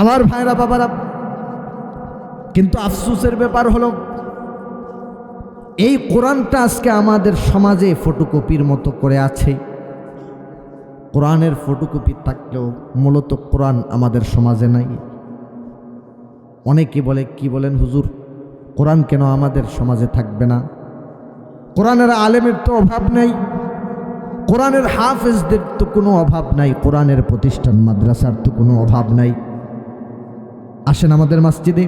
আমার ভাইরা বাবারা, কিন্তু আফসুসের ব্যাপার হলো, এই কোরআনটা আজকে আমাদের সমাজে ফটোকপির মতো করে আছে। কোরআনের ফটোকপি থাকলেও মূলত কোরআন আমাদের সমাজে নাই। অনেকে বলে, কি বলেন হুজুর? কোরআন কেন আমাদের সমাজে থাকবে না? কোরআনের আলেমের তো অভাব নেই। কোরআনের হাফেজদের তো কোনো অভাব নাই। কোরআনের প্রতিষ্ঠান মাদ্রাসার তো কোনো অভাব নাই। আসেন আমাদের মসজিদে।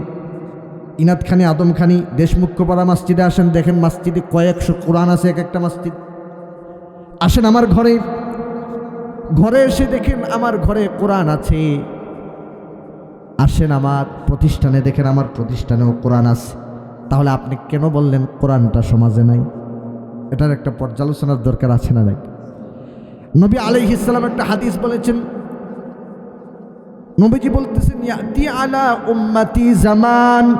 ইনাদখানি আদমখানি দেশমুখ্যপাড়া মসজিদে আসেন, দেখেন মসজিদে কয়েকশো কোরআন আছে এক একটা মসজিদ। আসেন আমার ঘরে। ঘরে এসে দেখেন আমার ঘরে কোরআন আছে। আসেন আমার প্রতিষ্ঠানে, দেখেন আমার প্রতিষ্ঠানেও কোরআন আছে। তাহলে আপনি কেন বললেন কোরআনটা সমাজে নাই? এটার একটা পর্যালোচনার দরকার আছে না নাকি নবী আলাইহিস ইসলাম একটা হাদিস বলেছেন নবীজি বলতেছেন, ইয়াতি আলা উম্মতি জামান।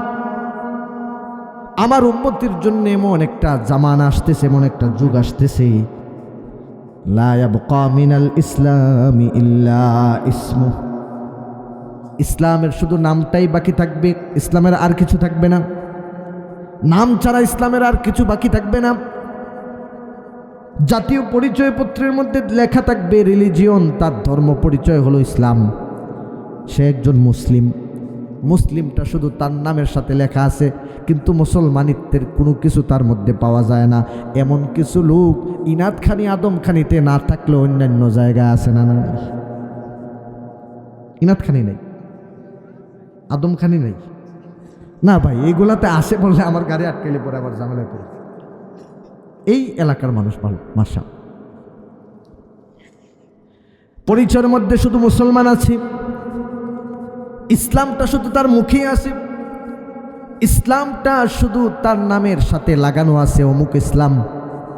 আমার উম্মতির জন্য এমন একটা জামান আসতেছে, এমন একটা যুগ আসতেছে। মিনাল ইসলামি ইল্লা ইসমু। ইসলামের শুধু নামটাই বাকি থাকবে, ইসলামের আর কিছু থাকবে না। নাম ছাড়া ইসলামের আর কিছু বাকি থাকবে না। জাতীয় পরিচয়পত্রের মধ্যে লেখা থাকবে, রিলিজিয়ন, তার ধর্ম পরিচয় হলো ইসলাম। সে একজন মুসলিম। মুসলিমটা শুধু তার নামের সাথে লেখা আছে, কিন্তু মুসলমানিত্বের কোনো কিছু তার মধ্যে পাওয়া যায় না। এমন কিছু লোক ইনাদখানি আদমখানিতে না থাকলে অন্যান্য জায়গায় আছে, না না ইনাদখানি নেই। আদমখানি নেই। না ভাই এইগুলাতে আসে বললে আমার গাড়ি আটকাইলে পরে আবার ঝামেলায় পড়ে এই এলাকার মানুষ ভালো মাসা পরিচয়ের মধ্যে শুধু মুসলমান আছে। ইসলামটা শুধু তার মুখে আছে। ইসলামটা শুধু তার নামের সাথে লাগানো আছে, অমুক ইসলাম,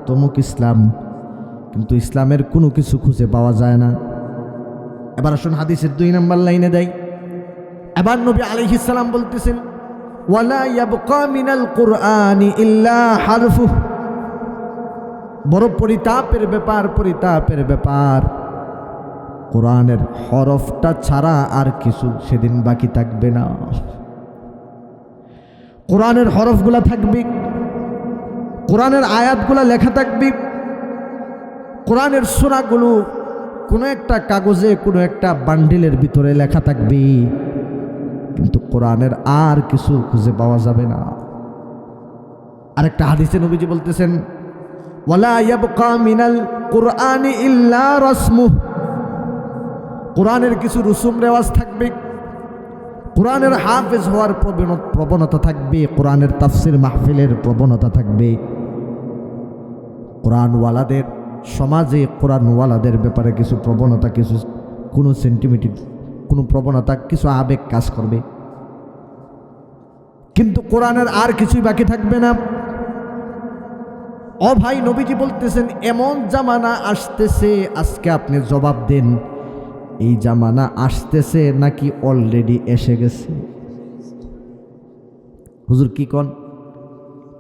তমুক ইসলাম। কিন্তু ইসলামের কোনো কিছু খুঁজে পাওয়া যায় না। এবার আসুন হাদিসের দুই নম্বর লাইনে দেয় এবার নবী বলতেছেন কুরআনি ইল্লা হারফুহ। বড় পরিতাপের ব্যাপার পরিতাপের ব্যাপার। কোরআনের হরফটা ছাড়া আর কিছু সেদিন বাকি থাকবে না। কোরআনের হরফগুলা থাকবে, কোরআনের আয়াতগুলা লেখা থাকবে, কোরআনের সোনাগুলো কোনো একটা কাগজে, কোনো একটা বান্ডিলের ভিতরে লেখা থাকবে, কিন্তু কোরআনের আর কিছু খুঁজে পাওয়া যাবে না। আরেকটা হাদিসে নবীজি বলতেছেন, ওয়ালা ইয়াবকা মিনাল কুরআনি ইল্লা রাসমুহ। কোরআনের কিছু রুসুম রেওয়াজ থাকবে, কোরআনের হাফেজ হওয়ার প্রবণ- প্রবণতা থাকবে, কোরআনের তাফসির মাহফিলের প্রবণতা থাকবে। কোরআনওয়ালাদের, সমাজে কোরআনওয়ালাদের ব্যাপারে কিছু প্রবণতা, কিছু, কোনো সেন্টিমিটার কোনো প্রবণতা, কিছু আবেগ কাজ করবে। কিন্তু কোরআনের আর কিছুই বাকি থাকবে না। অভাই ভাই নবীজি বলতেছেন, এমন জামানা আসতেছে, আজকে আপনি জবাব দেন। এই জামানা আসতেছে নাকি অলরেডি এসে গেছে? হুজুর কি কন?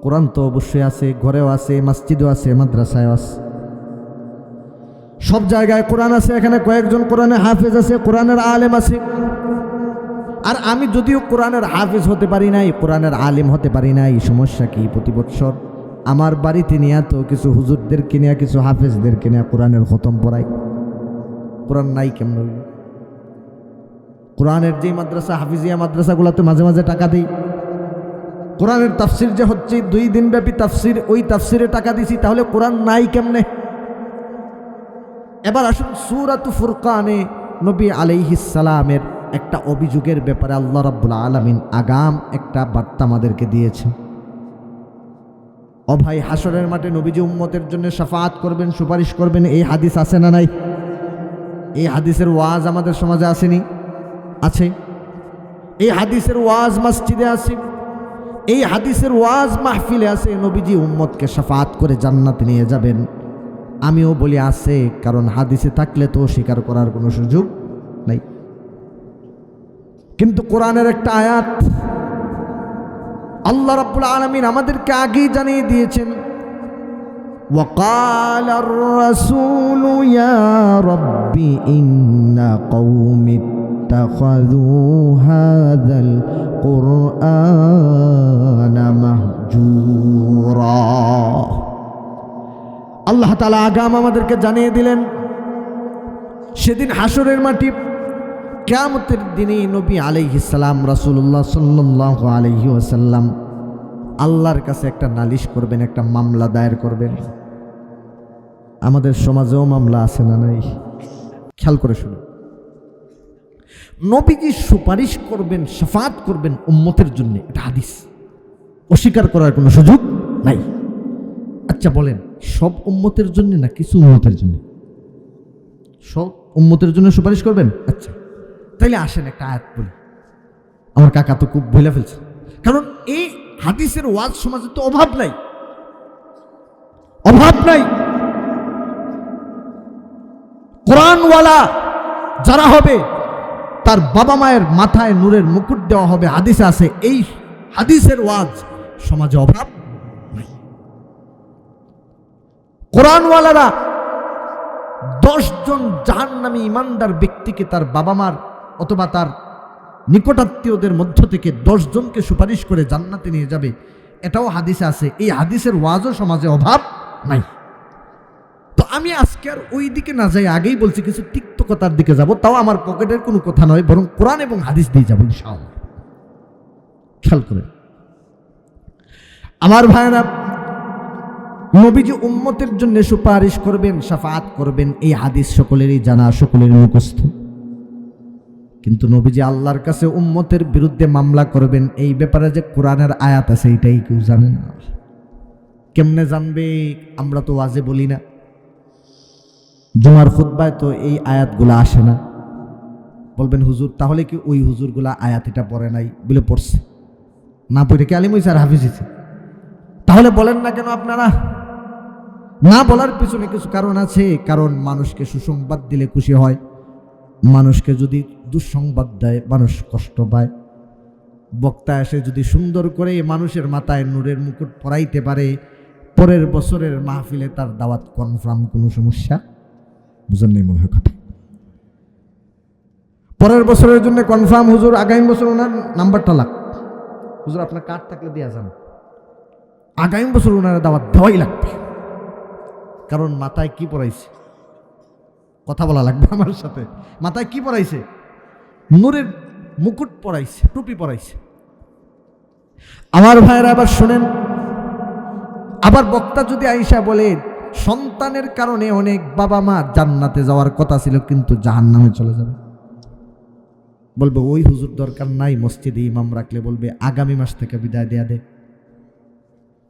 কোরআন তো অবশ্যই আছে, ঘরেও আছে, মসজিদও আছে মাদ্রাসায় আছে। সব জায়গায় কোরআন আছে, এখানে কয়েকজন কোরআনে হাফেজ আছে, কোরআনের আলেম আছে। আর আমি যদিও কোরআনের হাফেজ হতে পারি নাই, কোরআনের আলেম হতে পারি নাই, সমস্যা কি প্রতি বৎসর? আমার বাড়িতে নিয়ে তো কিছু হুজুরদেরকে নিয়ে, কিছু হাফেজদেরকে নিয়ে কোরআনের খতম পড়াই কোরআন নাই কেমন? কোরআনের যেই মাদ্রাসা, হাফিজিয়া মাদ্রাসাগুলোতে মাঝে মাঝে টাকা দিই। কোরআনের তাফসির যে হচ্ছে, দুই দিনব্যাপী তাফসির, ওই তাফসিরে টাকা দিছি, তাহলে কোরআন নাই কেমনে? এবার আসুন সুরাত ফুরকানে নবী আলাইহিসালামের একটা অভিযোগের ব্যাপারে আল্লাহ রাব্বুল আলামিন আগাম একটা বার্তা আমাদেরকে দিয়েছে অভাই ভাই হাসরের মাঠে নবীজি উম্মতের জন্য সাফাত করবেন, সুপারিশ করবেন, এই হাদিস আছে না নাই? এই হাদিসের ওয়াজ আমাদের সমাজে আসেনি? আছে। এই হাদিসের ওয়াজ মসজিদে আছে। এই হাদিসের ওয়াজ মাহফিলে আছে। নবীজি উম্মতকে সাফাত করে জান্নাতে নিয়ে যাবেন। আমিও বলি, আছে, কারণ হাদিসে থাকলে তো স্বীকার করার কোনো সুযোগ নাই। কিন্তু কোরআনের একটা আয়াত আল্লাহ রাব্বুল আলামিন আমাদেরকে আগেই জানিয়ে দিয়েছেন وقال الرسول يا رب إن قوم اتخذوا هذا القرآن مهجورا আল্লাহ তালা আগাম আমাদেরকে জানিয়ে দিলেন সেদিন হাসরের মাটি কেয়ামতের দিনে নবী আলাইহিসাল্লাম রাসুল্লাহ সাল্লাহ আলহি ওসাল্লাম আল্লাহর কাছে একটা নালিশ করবেন একটা মামলা দায়ের করবেন আমাদের সমাজেও মামলা আছে না নাই? খেয়াল করে শুনুন। নবীজি সুপারিশ করবেন, সাফাত করবেন উম্মতের জন্য, এটা হাদিস। অস্বীকার করার কোনো সুযোগ নাই। আচ্ছা বলেন, সব উম্মতের জন্য না কিছু উম্মতের জন্য? সব উম্মতের জন্য সুপারিশ করবেন? আচ্ছা। তাইলে আসেন একটা আয়াত বলি আমার কাকা তো খুব ভুলে ফেলছে। কারণ এই হাদিসের ওয়াজ সমাজে তো অভাব নাই। অভাব নাই। কোরআনওয়ালা যারা হবে, তার বাবা মায়ের মাথায় নূরের মুকুট দেওয়া হবে। হাদিসে আছে, এই হাদিসের ওয়াজ সমাজে অভাব নাই। কোরআনওয়ালারা দশজন জাহান্নামী ইমানদার ব্যক্তিকে তার বাবা মার অথবা তার নিকটাত্মীয়দের মধ্য থেকে দশজনকে সুপারিশ করে জান্নাতে নিয়ে যাবে। এটাও হাদিসে আছে, এই হাদিসের ওয়াজও সমাজে অভাব নাই। তো আমি আজকে আর ওই দিকে না যাই, আগেই বলছি কিছু তিক্তকতার দিকে যাব। তাও আমার পকেটের কোনো কথা নয়, বরং কোরআন এবং হাদিস দিয়ে যাব ইনশাআল্লাহ। খেয়াল করে আমার ভাইরা নবীজি উম্মতের জন্য সুপারিশ করবেন, সাফাত করবেন, এই হাদিস সকলেরই জানা সকলের মুখস্থ। কিন্তু নবীজি আল্লাহর কাছে উম্মতের বিরুদ্ধে মামলা করবেন, এই ব্যাপারে যে কোরআনের আয়াত আছে, এটাই কেউ জানে না। কেমনে জানবে, আমরা তো ওয়াজে বলি না। জুমার খুদ্বায় তো এই আয়াতগুলো আসে না। বলবেন, হুজুর, তাহলে কি ওই হুজুরগুলা আয়াত এটা পড়ে নাই? বলে, পড়ছে। না পড়ে কি আলিম আর হাফিজ তাহলে বলেন না কেন আপনারা? না বলার পিছনে কিছু কারণ আছে। কারণ মানুষকে সুসংবাদ দিলে খুশি হয়। মানুষকে যদি দুঃসংবাদ দেয়, মানুষ কষ্ট পায়। বক্তা এসে যদি সুন্দর করে মানুষের মাথায় নূরের মুকুট পরাইতে পারে, পরের বছরের মাহফিলে তার দাওয়াত কনফার্ম কোনো সমস্যা? বুঝেন নেই মনে হয় কথা পরের বছরের জন্য কনফার্ম হুজুর, আগামী বছর ওনার নাম্বারটা লাগ হুজুর, আপনার কার্ড থাকলে দেওয়া যান। আগামী বছর ওনার দাওয়াত দেওয়াই লাগবে। কারণ মাথায় কি পড়াইছে? কথা বলা লাগবে আমার সাথে। মাথায় কি পড়াইছে? নূরের মুকুট পড়াইছে, টুপি পড়াইছে। আমার ভাইয়েরা, আবার শোনেন, আবার বক্তা যদি আইসা বলে সন্তানের কারণে অনেক বাবা মা জান্নাতে যাওয়ার কথা ছিল, কিন্তু জাহান নামে চলে যাবে। বলবে, ওই হুজুর দরকার নাই, মসজিদে ইমাম রাখলে বলবে, আগামী মাস থেকে বিদায় দেয়া দে।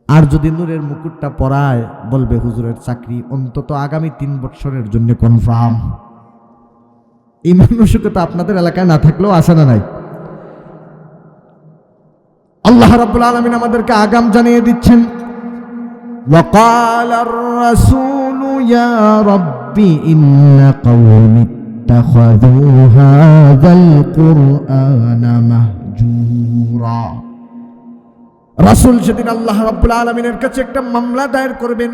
আর যদি নূরের মুকুটটা পরায়, বলবে, হুজুরের চাকরি অন্তত আগামী তিন বছরের জন্য কনফার্ম এই মানসিকতা আপনাদের এলাকায় না থাকলেও আসে না নাই? আল্লাহ রাব্বুল আলামিন আমাদেরকে আগাম জানিয়ে দিচ্ছেন وقال الرسول يا رب إن قوم اتخذوا هذا القرآن مهجورا রাসূল সেদিন আল্লাহ রাব্বুল আলামিনের কাছে একটা মামলা দায়ের করবেন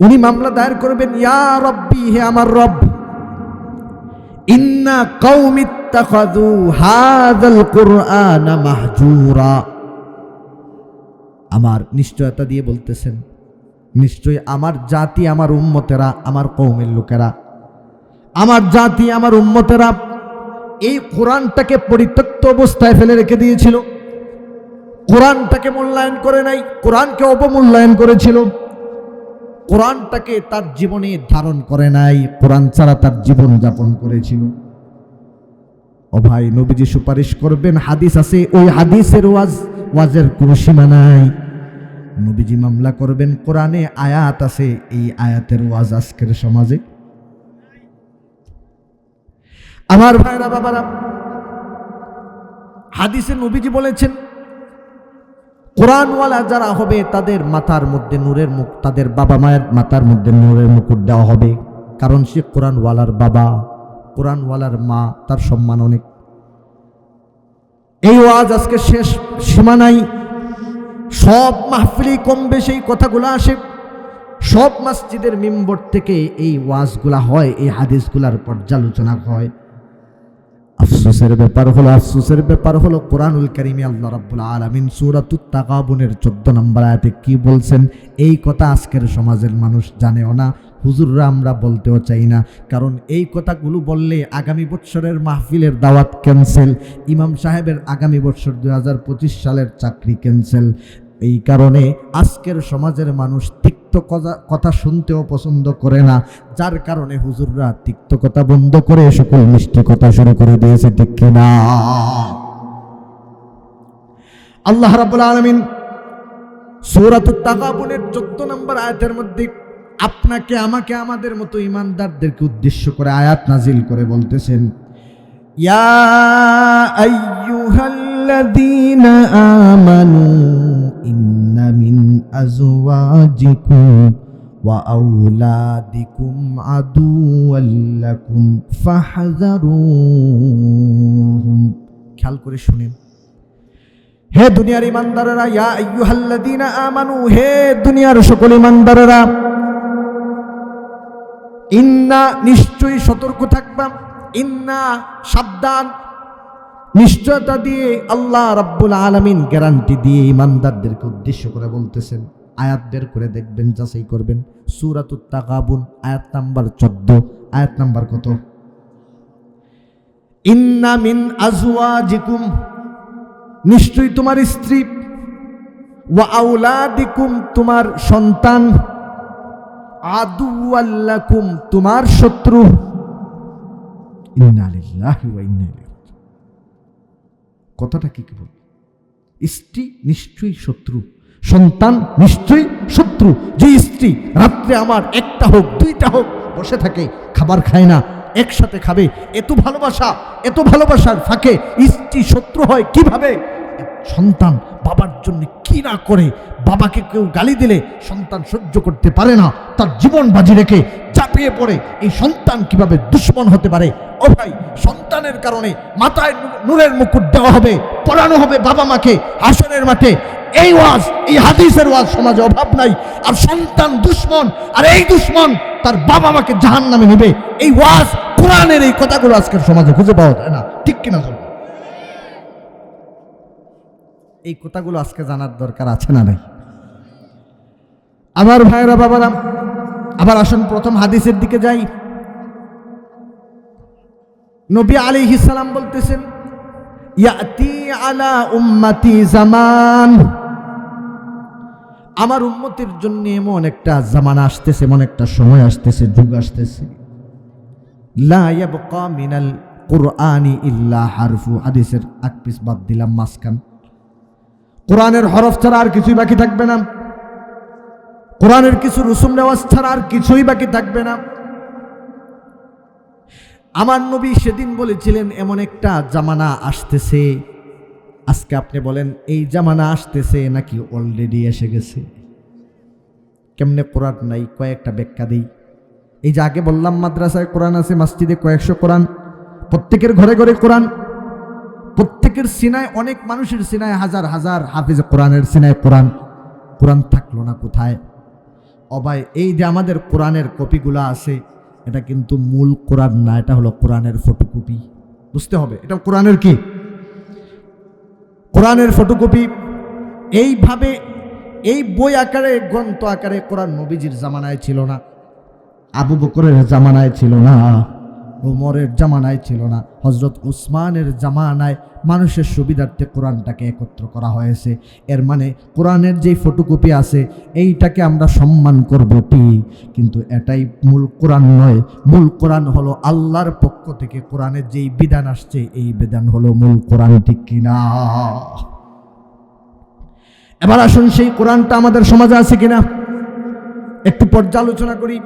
উনি মামলা দায়ের করবেন ইয়া রব্বি হে আমার রব ইন্না কওমি ইত্তাখাযু হাযাল কুরআনা মাহজুরা আমার নিশ্চয়তা দিয়ে বলতেছেন নিশ্চয় আমার জাতি, আমার উম্মতেরা, আমার কৌমের লোকেরা, আমার জাতি, আমার উম্মতেরা এই কোরআনটাকে পরিত্যক্ত অবস্থায় ফেলে রেখে দিয়েছিল। কোরআনটাকে মূল্যায়ন করে নাই, কোরআনকে অপমূল্যায়ন করেছিল। কোরআনটাকে তার জীবনে ধারণ করে নাই, কোরআন ছাড়া তার জীবন যাপন করেছিল। ও ভাই, নবীজি সুপারিশ করবেন, হাদিস আছে, ওই হাদিসের ওয়াজ ওয়াজের কোনো সীমা নাই। নবীজি মামলা করবেন, কোরআনে আয়াত আছে, এই আয়াতের ওয়াজ আজকের সমাজে। আমার ভাইরা, বাবারা, হাদিসে নবীজি বলেছেন, কোরআনওয়ালা যারা হবে, তাদের মাথার মধ্যে নূরের মুখ, তাদের বাবা মায়ের মাথার মধ্যে নূরের মুকুট দেওয়া হবে। কারণ সে কোরআনওয়ালার বাবা, কোরআনওয়ালার মা, তার সম্মান অনেক এই ওয়াজ আজকে শেষ সীমা নাই সব মাহফিলি কম বেশি কথাগুলো আসে। সব মসজিদের মেম্বর থেকে এই ওয়াজগুলা হয়, এই হাদিসগুলার পর্যালোচনা হয়। আফসোসের ব্যাপার হলো, আফসোসের ব্যাপার হলো, কোরআনুল কারিমে আল্লাহ রাব্বুল আলামিন সূরাতুত 14 নম্বর আয়াতে কি বলছেন? এই কথা আজকের সমাজের মানুষ জানেও না। হুজুররা আমরা বলতেও চাই না। কারণ এই কথাগুলো বললে আগামী বৎসরের মাহফিলের দাওয়াত ক্যান্সেল ইমাম সাহেবের আগামী বৎসর দু হাজার পঁচিশ সালের চাকরি ক্যান্সেল এই কারণে আজকের সমাজের মানুষ তিক্ত কথা শুনতেও পছন্দ করে না। যার কারণে হুজুররা তিক্ত কথা বন্ধ করে সকল মিষ্টি কথা শুরু করে দিয়েছে, ঠিক কিনা আল্লাহ রাব্বুল আলামিন সূরাতুত তাকাবুনের 14 নম্বর আয়াতের মধ্যে আপনাকে, আমাকে, আমাদের মতো ইমানদারদেরকে উদ্দেশ্য করে আয়াত নাজিল করে বলতেছেন, ইয়া আমানু মিন ওয়া খেয়াল করে শুনেন। হে দুনিয়ার ইমানদারেরা, ইয়া আইয়ুহাল্লাযীনা আমানু, হে দুনিয়ার সকল ইমানদারেরা নিশ্চয়ই সতর্ক থাকবা। ইন্না সাবধান। নিশ্চয়তা দিয়ে আল্লাহ রাব্বুল আলামিন গ্যারান্টি দিয়ে ইমানদারদেরকে উদ্দেশ্য করে বলতেছেন। আয়াত বের করে দেখবেন, যাচাই করবেন। সূরাতুত তাগাবুন, আয়াত নাম্বার 14 আয়াত নাম্বার কত? ইন্না মিন আজুয়া জিকুম নিশ্চয়ই তোমার স্ত্রী। ওয়া আউলাদিকুম তোমার সন্তান। আদুয়াল্লাকুম, তোমার শত্রু। কথাটা কি কি বল স্ত্রী নিশ্চয়ই শত্রু, সন্তান নিশ্চয়ই শত্রু। যে স্ত্রী রাত্রে আমার একটা হোক, দুইটা হোক, বসে থাকে, খাবার খায় না, একসাথে খাবে, এত ভালোবাসা, এত ভালোবাসার ফাঁকে স্ত্রী শত্রু হয় কীভাবে? সন্তান বাবার জন্য কি না করে বাবাকে কেউ গালি দিলে সন্তান সহ্য করতে পারে না, তার জীবন বাজি রেখে চাপিয়ে পড়ে। এই সন্তান কীভাবে দুশ্মন হতে পারে? ও ভাই, সন্তানের কারণে মাথায় নূরের মুকুট দেওয়া হবে পড়ানো হবে বাবা মাকে আসনের মাঠে। এই ওয়াজ, এই হাদিসের ওয়াজ সমাজে অভাব নাই। আর সন্তান দুশ্মন, আর এই দুশ্মন তার বাবা মাকে জাহান নামে নেবে। এই ওয়াজ, কোরআনের এই কথাগুলো আজকের সমাজে খুঁজে পাওয়া যায় না। ঠিক কিনা চলবে এই কথাগুলো আজকে জানার দরকার আছে না নাই? আমার ভাইরা বাবারা, আবার আসুন প্রথম হাদিসের দিকে যাই। নবী আলী সালাম বলতেছেন আলা জামান। আমার উম্মতির জন্য এমন একটা জামানা আসতেছে, এমন একটা সময় আসতেছে, যুগ আসতেছে। লা ইয়াবকা মিনাল কুরআনি ইল্লা হারফু। হাদিসের এক পিস বাদ দিলাম মাসকান কোরআনের হরফ ছাড়া আর কিছুই বাকি থাকবে না। কোরআনের কিছু রুসুম নেওয়াজ ছাড়া আর কিছুই বাকি থাকবে না। আমার নবী সেদিন বলেছিলেন, এমন একটা জামানা আসতেছে। আজকে আপনি বলেন, এই জামানা আসতেছে নাকি অলরেডি এসে গেছে? কেমনে কোরআন নাই, কয়েকটা ব্যাখ্যা দিই। এই যে আগে বললাম, মাদ্রাসায় কোরআন আছে, মসজিদে কয়েকশো কোরআন, প্রত্যেকের ঘরে ঘরে কোরআন। প্রত্যেকের সিনায়, অনেক মানুষের সিনায়, হাজার হাজার হাফিজ কোরআনের সিনায় কোরআন কোরআন থাকল না কোথায়? অবাই এই যে আমাদের কোরআনের কপিগুলো আছে, এটা কিন্তু মূল কোরআন না, এটা হলো কোরআনের ফটোকপি। বুঝতে হবে, এটা কোরআনের কি? কোরআনের ফটোকপি, এইভাবে, এই বই আকারে, গ্রন্থ আকারে কোরআন নবীজির জামানায় ছিল না, আবু বকরের জামানায় ছিল না। ওমরের জামানায় ছিল না। হজরত উসমানের জামানায় মানুষের সুবিধার্থে কোরআনটাকে একত্র করা হয়েছে। এর মানে কোরআনের যেই ফটোকপি আছে, এইটাকে আমরা সম্মান করব ঠিক কিন্তু এটাই মূল কোরআন নয়। মূল কোরআন হলো আল্লাহর পক্ষ থেকে কোরআনের যেই বিধান আসছে, এই বিধান হলো মূল কোরআন, ঠিক কিনা এবার আসুন, সেই কোরআনটা আমাদের সমাজে আছে কিনা? একটু পর্যালোচনা করি।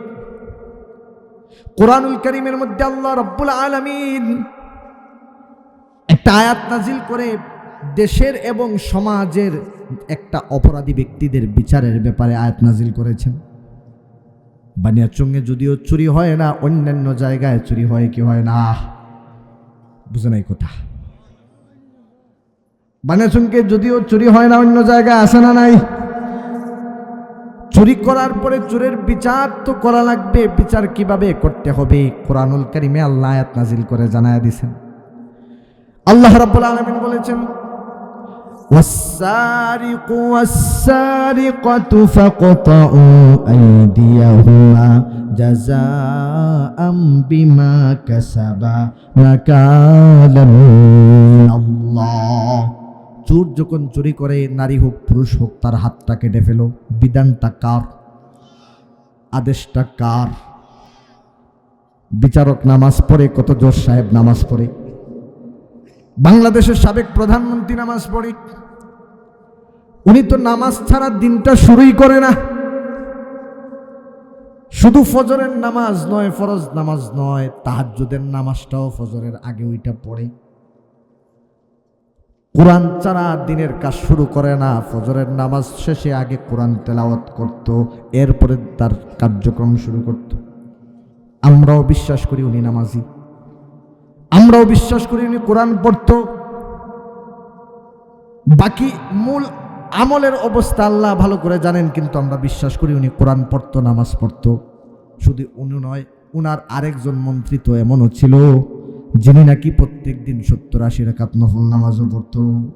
কোরআনুল করিমের মধ্যে আল্লাহ রব্বুল আলমিন একটা আয়াত নাজিল করে দেশের এবং সমাজের একটা অপরাধী ব্যক্তিদের বিচারের ব্যাপারে আয়াত নাজিল করেছেন। বানিয়াচঙ্গে যদিও চুরি হয় না, অন্যান্য জায়গায় চুরি হয় কি হয় না? বুঝে নাই কথা। বানিয়াচঙ্গে যদিও চুরি হয় না, অন্য জায়গায় আসে না নাই? চুরি করার পরে চোরের বিচার তো করা লাগবে বিচার কিভাবে করতে হবে কোরআনুল কারিমে আল্লাহ আয়াত নাজিল করে জানায় দিছেন আল্লাহ রাব্বুল আলামিন বলেছেন والسارق والسارقة فاقطعوا أيديهما جزاء بما كسبا نكالا من الله চোর যখন চুরি করে, নারী হোক, পুরুষ হোক, তার হাতটা কেটে ফেল। বিধানটা কার? আদেশটা কার? বিচারক নামাজ পড়ে, কত জোর সাহেব নামাজ পড়ে? বাংলাদেশের সাবেক প্রধানমন্ত্রী নামাজ পড়ে। উনি তো নামাজ ছাড়া দিনটা শুরুই করে না। শুধু ফজরের নামাজ নয়, ফরজ নামাজ নয়, তাহাজ্জুদের নামাজটাও ফজরের আগে ওইটা পড়ে। কোরআন ছাড়া দিনের কাজ শুরু করে না, ফজরের নামাজ শেষে আগে কোরআন তেলাওয়াত করত, এরপরে তার কার্যক্রম শুরু করত। আমরাও বিশ্বাস করি উনি নামাজি। আমরাও বিশ্বাস করি উনি কোরআন পড়ত। বাকি মূল আমলের অবস্থা আল্লাহ ভালো করে জানেন, কিন্তু আমরা বিশ্বাস করি উনি কোরআন পড়তো, নামাজ পড়তো। শুধু উনি নয়, উনার আরেকজন মন্ত্রী তো এমনও ছিল। যিনি নাকি প্রত্যেক দিন সত্তর আশি রাকাত নফল নামাজও পড়তো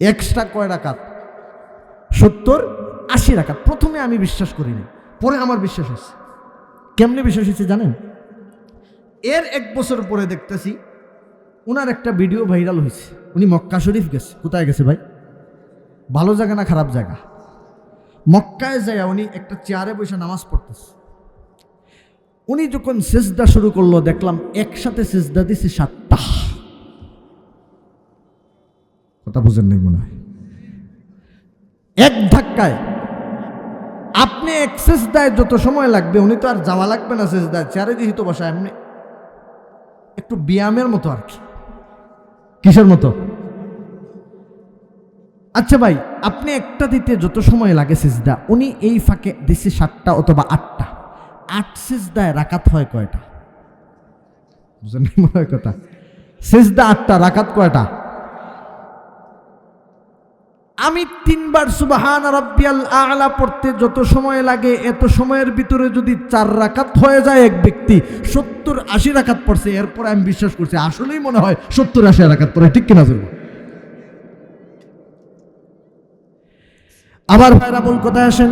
এক্সট্রা কয় রাকাত? সত্তর আশি রাকাত। প্রথমে আমি বিশ্বাস করিনি, পরে আমার বিশ্বাস হয়েছে। কেমনে বিশ্বাস হয়েছে জানেন? এর এক বছর পরে দেখতেছি ওনার একটা ভিডিও ভাইরাল হয়েছে। উনি মক্কা শরীফ গেছে। কোথায় গেছে ভাই? ভালো জায়গা না খারাপ জায়গা? মক্কায় যায় উনি একটা চেয়ারে বসে নামাজ পড়তেছে। উনি যখন সেজদা শুরু করল, দেখলাম একসাথে সেজদা দিছে সাতটা। কথা বুঝেন নাই মনে হয়? এক ধাক্কায়। আপনি এক সেজদায় যত সময় লাগবে, উনি তো আর যাওয়া লাগবে না সেজদায় চেয়ারে যেহেতু বসা এমনি। একটু ব্যায়ামের মতো আর কি। কিসের মতো? আচ্ছা ভাই, আপনি একটা দিতে যত সময় লাগে সিজদা, উনি এই ফাঁকে দিছে সাতটা অথবা আটটা। আট সিজদায় রাকাত হয় কয়টা? মনে হয় কথা। সিজদা আটটা, রাকাত কয়টা? আমি তিনবার সুবাহান রব্বিয়াল আলা পড়তে যত সময় লাগে, এত সময়ের ভিতরে যদি চার রাকাত হয়ে যায় এক ব্যক্তি, সত্তর, আশি রাকাত পড়ছে, এরপরে আমি বিশ্বাস করছি, আসলেই মনে হয় সত্তর, আশি রাকাত পড়ে, ঠিক কিনা জরুর আবার ভাইরা বল কথায় আসেন।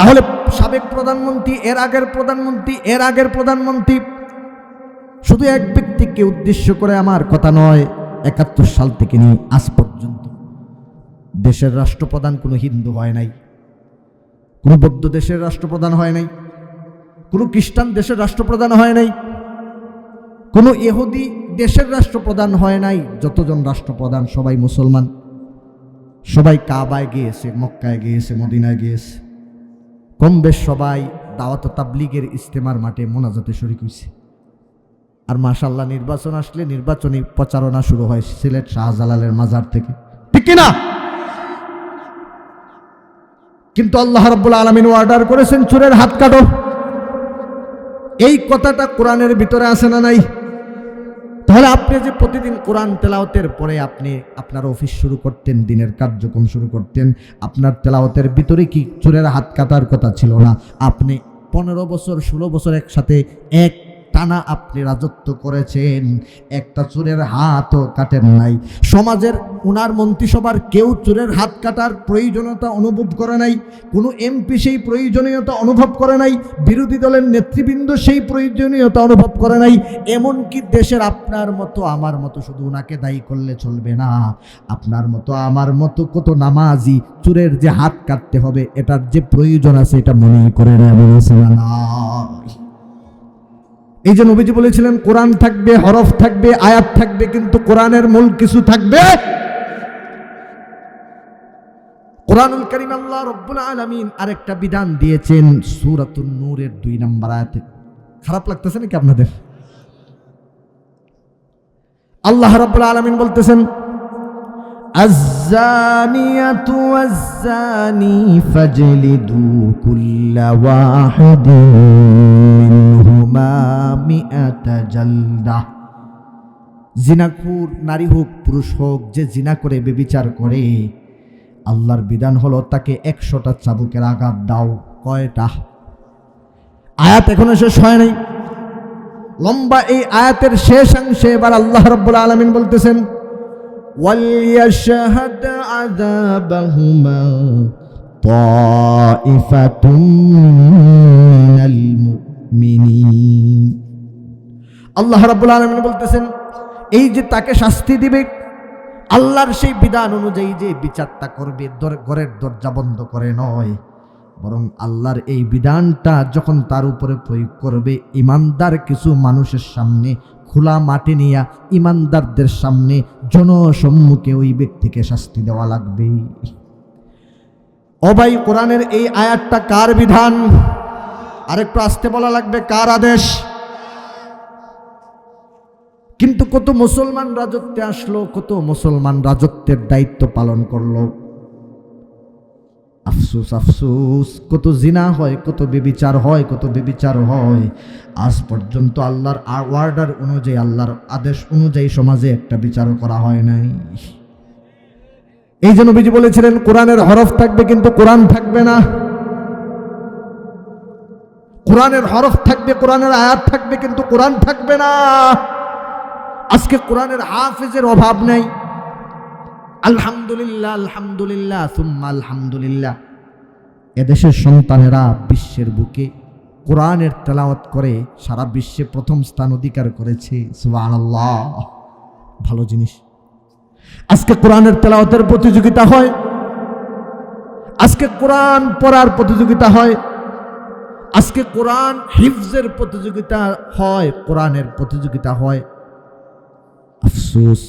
তাহলে সাবেক প্রধানমন্ত্রী, এর আগের প্রধানমন্ত্রী, এর আগের প্রধানমন্ত্রী। শুধু এক ব্যক্তিকে উদ্দেশ্য করে আমার কথা নয়, একাত্তর সাল থেকে নিয়ে আজ পর্যন্ত। দেশের রাষ্ট্রপ্রধান কোনো হিন্দু হয় নাই, কোনো বৌদ্ধ দেশের রাষ্ট্রপ্রধান হয় নাই, কোনো খ্রিস্টান দেশের রাষ্ট্রপ্রধান হয় নাই, কোনো ইহুদি দেশের রাষ্ট্রপ্রধান হয় নাই, যতজন রাষ্ট্রপ্রধান সবাই মুসলমান। সবাই কাবায় গিয়েছে, মক্কায় গিয়েছে, মদিনায় গিয়েছে। কম বেশ সবাই দাওয়াত তাবলিগের ইস্তেমার মাঠে মোনাজাতে শরিক হয়েছে আর মাশাল্লাহ নির্বাচন আসলে নির্বাচনী প্রচারণা শুরু হয় সিলেট শাহজালালের মাজার থেকে। ঠিক কিনা? কিন্তু আল্লাহ রাব্বুল আলামিন অর্ডার করেছেন চোরের হাত কাটো। এই কথাটা কোরআনের ভিতরে আছে না নাই? তাহলে আপনি যে প্রতিদিন কোরআন তেলাওতের পরে আপনি আপনার অফিস শুরু করতেন, দিনের কার্যক্রম শুরু করতেন, আপনার তেলাওতের ভিতরে কি চোরের হাত কাটার কথা ছিল না? আপনি পনেরো বছর, ষোলো বছর একসাথে এক টানা আপনি রাজত্ব করেছেন, একটা চোরের হাতও কাটেন নাই। সমাজের উনার মন্ত্রিসভার কেউ চোরের হাত কাটার প্রয়োজনীয়তা অনুভব করে নাই, কোনো এমপি সেই প্রয়োজনীয়তা অনুভব করে নাই, বিরোধী দলের নেতৃবৃন্দ সেই প্রয়োজনীয়তা অনুভব করে নাই, এমনকি দেশের আপনার মতো, আমার মতো শুধু ওনাকে দায়ী করলে চলবে না। আপনার মতো, আমার মতো কত নামাজি চোরের যে হাত কাটতে হবে, এটার যে প্রয়োজন আছে, এটা মনে করে না এই যে নবীজি বলেছিলেন কোরআন থাকবে হরফ থাকবে আয়াত থাকবে কিন্তু কোরআনের মূল কিছু থাকবে কোরআনুল করিম আল্লাহ রব্বুল আলামিন আরেকটা বিধান দিয়েছেন সূরাতুন নূরের দুই নম্বর আয়াতে খারাপ লাগতেছে নাকি আপনাদের আল্লাহ রব্বুল আলামিন বলতেছেন الزانية والزاني فاجلدوا كل واحد منهما مئة جلدة জিনাকুর নারী হোক পুরুষ হোক যে জিনা করে বেবিচার করে আল্লাহর বিধান হলো তাকে একশোটা চাবুকের আঘাত দাও কয়টা আয়াত এখনো শেষ হয় নাই লম্বা এই আয়াতের শেষাংশে এবার আল্লাহ রব্বুল আলমিন বলতেছেন وَلْيَشْهَدْ عَذَابَهُمَا طَائِفَةٌ مِّنَ الْمُؤْمِنِينَ আল্লাহ রাব্বুল আলামিন বলতেছেন, এই যে তাকে শাস্তি দিবে, আল্লাহর সেই বিধান অনুযায়ী যে বিচারটা করবে ঘরের দরজা বন্ধ করে নয়। বরং আল্লাহর এই বিধানটা যখন তার উপরে প্রয়োগ করবে, ইমানদার কিছু মানুষের সামনে, খোলা মাটি নিয়া ইমানদারদের সামনে জনসম্মুখে ওই ব্যক্তিকে শাস্তি দেওয়া লাগবে। অবাই কোরআনের এই আয়াতটা কার বিধান? আরেকটু আসতে বলা লাগবে, কার আদেশ? কিন্তু কত মুসলমান রাজত্বে আসলো, কত মুসলমান রাজত্বের দায়িত্ব পালন করল। আফসুস আফসুস, কত জিনা হয়, কত বেবিচার হয়, কত বেবিচার হয়। আজ পর্যন্ত আল্লাহর ওয়ার্ডার অনুযায়ী, আল্লাহর আদেশ অনুযায়ী সমাজে একটা বিচার করা হয় নাই। এই জন্য বিজি বলেছিলেন, কোরআনের হরফ থাকবে, কিন্তু কোরআন থাকবে না। কোরআনের হরফ থাকবে, কোরআনের আয়াত থাকবে, কিন্তু কোরআন থাকবে না। আজকে কোরআনের হাফিজের অভাব নেই। আলহামদুলিল্লাহ আলহামদুলিল্লাহ, সুম্মা আলহামদুলিল্লাহ। এদেশের সন্তানেরা বিশ্বের বুকে কোরআনের তেলাওয়াত করে, সারা বিশ্বে প্রথম স্থান অধিকার করেছে। সুবহানাল্লাহ। ভালো জিনিস। আজকে কোরআনের তেলাওয়াতের প্রতিযোগিতা হয়। আজকে কোরআন পড়ার প্রতিযোগিতা হয়। আজকে কোরআন হিফজের প্রতিযোগিতা হয়, কোরআনের প্রতিযোগিতা হয়। আফসুস,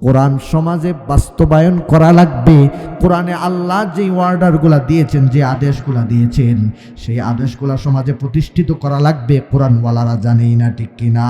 কোরআন সমাজে বাস্তবায়ন করা লাগবে। কোরআনে আল্লাহ যে ওয়ার্ডারগুলা দিয়েছেন, যে আদেশগুলা দিয়েছেন, সেই আদেশগুলা সমাজে প্রতিষ্ঠিত করা লাগবে। কোরআনওয়ালারা জানেই না ঠিক কিনা।